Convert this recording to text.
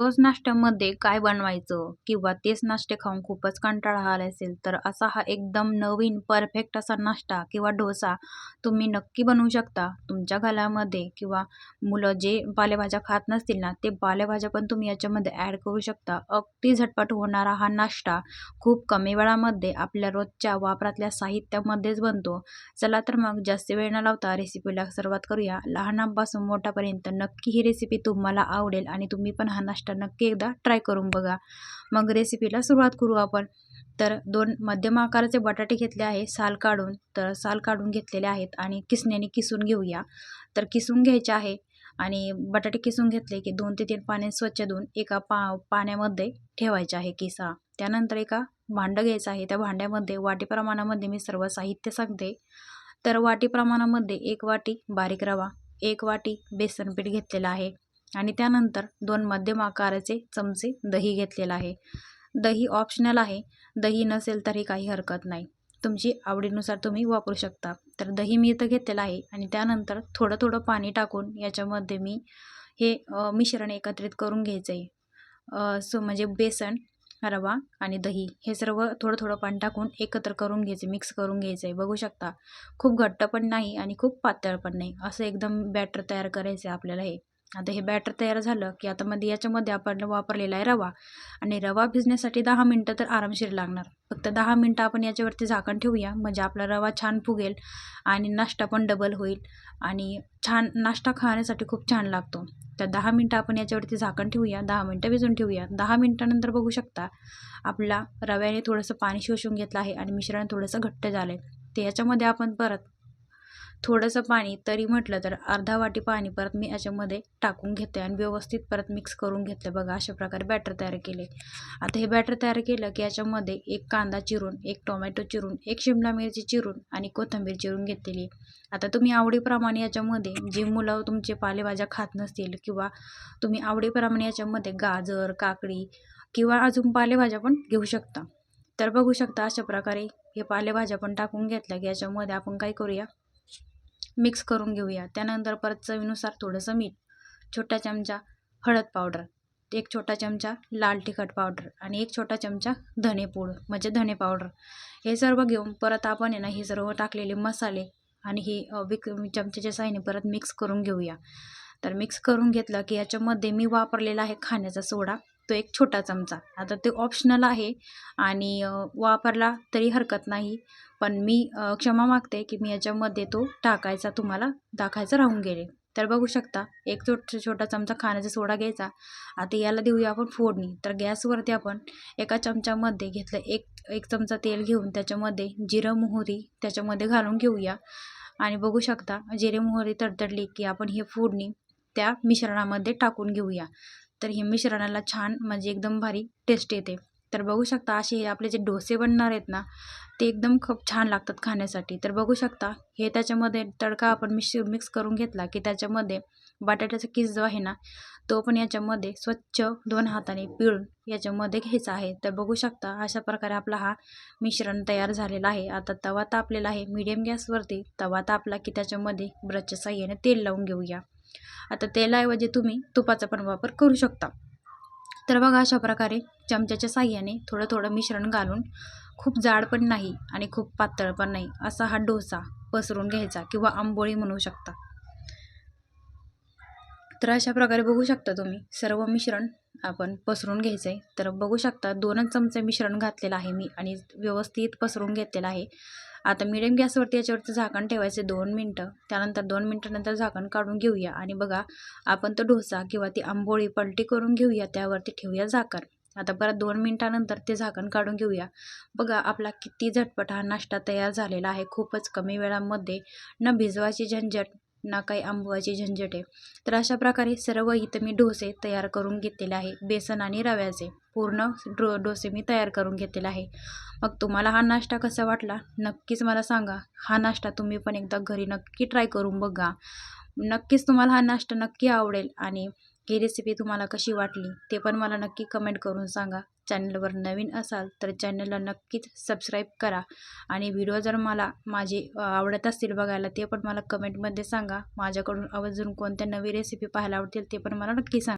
रोज नाश्त्यामध्ये काय बनवायचं? किंवा तेच नाश्ते खाऊन खूपच कंटाळा आला असेल तर असा हा एकदम नवीन परफेक्ट असा नाश्ता किंवा डोसा तुम्ही नक्की बनवू शकता. तुमच्या घरामध्ये किंवा मुलं जे पालेभाज्या खात नसतील ना ते पालेभाज्या पण तुम्ही याच्यामध्ये ॲड करू शकता. अगदी झटपट होणारा हा नाश्ता खूप कमी वेळामध्ये आपल्या रोजच्या वापरातल्या साहित्यामध्येच बनतो. चला तर मग जास्त वेळ न लावता रेसिपीला सुरुवात करूया. लहानांपासून मोठ्यापर्यंत नक्की ही रेसिपी तुम्हाला आवडेल आणि तुम्ही पण हा नाश्ता नक्की एकदा ट्राय करून बघा. मग रेसिपीला सुरुवात करू आपण. तर दोन मध्यम आकाराचे बटाटे घेतले आहे साल काढून. तर साल काढून घेतलेले आहेत आणि किसण्याने किसून घेऊया. तर किसून घ्यायचे आहे आणि बटाटे किसून घेतले की दोन ते तीन पाण्याने स्वच्छ धुवून एका पा पाण्यामध्ये ठेवायचे आहे किसा. त्यानंतर एका भांडं घ्यायचं आहे. त्या भांड्यामध्ये वाटी प्रमाणामध्ये मी सर्व साहित्य सांगते. तर वाटी प्रमाणामध्ये एक वाटी बारीक रवा एक वाटी बेसन पीठ घेतलेलं आहे. आणि त्यानंतर दोन मध्यम आकाराचे चमचे दही घेतलेलं आहे. दही ऑप्शनल आहे. दही नसेल तरी काही हरकत नाही. तुमची आवडीनुसार तुम्ही वापरू शकता. तर दही मी इथं घेतलेलं आहे आणि त्यानंतर थोडं थोडं पाणी टाकून याच्यामध्ये मी हे मिश्रण एकत्रित करून घ्यायचं आहे सो म्हणजे बेसन रवा आणि दही हे सर्व थोडं थोडं पाणी टाकून एकत्र करून घ्यायचे मिक्स करून घ्यायचं आहे बघू शकता. खूप घट्ट पण नाही आणि खूप पातळ पण नाही. असं एकदम बॅटर तयार करायचं आहे आपल्याला हे. आता हे बॅटर तयार झालं की आता मध्ये याच्यामध्ये आपण वापरलेला आहे रवा. आणि रवा भिजण्यासाठी दहा मिनटं तर आरामशीर लागणार. फक्त दहा मिनटं आपण याच्यावरती झाकण ठेवूया. म्हणजे आपला रवा छान फुगेल आणि नाश्ता पण डबल होईल. आणि छान नाश्ता खाण्यासाठी खूप छान लागतो. तर दहा मिनटं आपण याच्यावरती झाकण ठेवूया. दहा मिनटं भिजून ठेवूया. दहा मिनटानंतर बघू शकता आपला रव्याने थोडंसं पाणी शोषून घेतलं आहे आणि मिश्रण थोडंसं घट्ट झालं आहे ते याच्यामध्ये आपण परत थोडंसं पाणी तरी म्हटलं तर अर्धा वाटी पाणी परत मी याच्यामध्ये टाकून घेते आणि व्यवस्थित परत मिक्स करून घेतलं बघा अशा प्रकारे बॅटर तयार केले. आता हे बॅटर तयार केलं की याच्यामध्ये एक कांदा चिरून एक टोमॅटो चिरून एक शिमला मिरची चिरून आणि कोथिंबीर चिरून घेतलेली. आता तुम्ही आवडीप्रमाणे याच्यामध्ये जी मुलं तुमचे पालेभाज्या खात नसतील किंवा तुम्ही आवडीप्रमाणे याच्यामध्ये गाजर काकडी किंवा अजून पालेभाज्या पण घेऊ शकता. तर बघू शकता अशा प्रकारे हे पालेभाज्या पण टाकून घेतल्या की याच्यामध्ये आपण काय करूया? मिक्स करून घेऊया. त्यानंतर परत चवीनुसार थोडंसं मीठ छोटा चमचा हळद पावडर एक छोटा चमचा लाल तिखट पावडर आणि एक छोटा चमचा धने पूड म्हणजे धने पावडर. हे सर्व घेऊन परत आपण आहे ना हे सर्व टाकलेले मसाले आणि हे विक चमच्याच्या साईने परत मिक्स करून घेऊया. तर मिक्स करून घेतलं की याच्यामध्ये मी वापरलेला आहे खाण्याचा सोडा. तो एक छोटा चमचा. आता ते ऑप्शनल आहे आणि वापरला तरी हरकत नाही. पण मी क्षमा मागते की मी याच्यामध्ये तो टाकायचा तुम्हाला दाखायचं राहून गेले. तर बघू शकता एक छोट छोटा चमचा खाण्याचा सोडा घ्यायचा. आता याला देऊया आपण फोडणी. तर गॅसवरती आपण एका चमच्यामध्ये घेतलं एक एक चमचा तेल घेऊन त्याच्यामध्ये जिरं मोहरी त्याच्यामध्ये घालून घेऊया. आणि बघू शकता जिरे मोहरी तडतडली की आपण हे फोडणी त्या मिश्रणामध्ये टाकून घेऊया. तर हे मिश्रणाला छान म्हणजे एकदम भारी टेस्ट येते. तर बघू शकता असे हे आपले जे डोसे बनणार आहेत ना ते एकदम खूप छान लागतात खाण्यासाठी. तर बघू शकता हे त्याच्यामध्ये तडका आपण मिक्स मिक्स करून घेतला की त्याच्यामध्ये बटाट्याचा किस जो आहे ना तो पण याच्यामध्ये स्वच्छ दोन हाताने पिळून याच्यामध्ये घ्यायचा आहे. तर बघू शकता अशा प्रकारे आपला हा मिश्रण तयार झालेला आहे. आता तवा तापलेला आहे. मीडियम गॅसवरती तवा तापला की त्याच्यामध्ये ब्रशच्या साह्याने तेल लावून घेऊया. आता तेलाऐवजी तुम्ही तुपाचा पण वापर करू शकता. तर बघा अशा प्रकारे चमच्याच्या साह्याने थोडं थोडं मिश्रण घालून खूप जाड पण नाही आणि खूप पातळ पण नाही असा हा डोसा पसरून घ्यायचा किंवा आंबोळी म्हणू शकता. तर अशा प्रकारे बघू शकता तुम्ही सर्व मिश्रण आपण पसरून घ्यायचं आहे तर बघू शकता दोनच चमचे मिश्रण घातलेलं आहे मी आणि व्यवस्थित पसरून घेतलेलं आहे. आता मिडियम गॅसवरती याच्यावरती झाकण ठेवायचे दोन मिनटं. त्यानंतर दोन मिनटानंतर झाकण काढून घेऊया. आणि बघा आपण तो डोसा किंवा ती आंबोळी पलटी करून घेऊया त्यावरती ठेवूया झाकण. आता परत दोन मिनटानंतर ते झाकण काढून घेऊया. बघा आपला किती झटपट हा नाश्ता तयार झालेला आहे. खूपच कमी वेळामध्ये न भिजवायची झंझट. ना काही आंबवायची झंझट आहे. तर अशा प्रकारे सर्व इथं मी डोसे तयार करून घेतलेले आहे. बेसन आणि रव्याचे पूर्ण डो डोसे मी तयार करून घेतलेले आहे. मग तुम्हाला हा नाश्ता कसा वाटला? नक्कीच मला सांगा. हा नाश्ता तुम्ही पण एकदा घरी नक्की ट्राय करून बघा. नक्कीच तुम्हाला हा नाश्ता नक्की आवडेल आणि ही रेसिपी तुम्हाला कशी वाटली ते पण मला नक्की कमेंट करून सांगा. चॅनलवर नवीन असाल तर चॅनलला नक्कीच सबस्क्राईब करा. आणि व्हिडिओ जर मला माझे आवडत असतील बघायला ते पण मला कमेंटमध्ये सांगा. माझ्याकडून अजून कोणत्या नवी रेसिपी पाहायला आवडतील ते पण मला नक्की सांगा.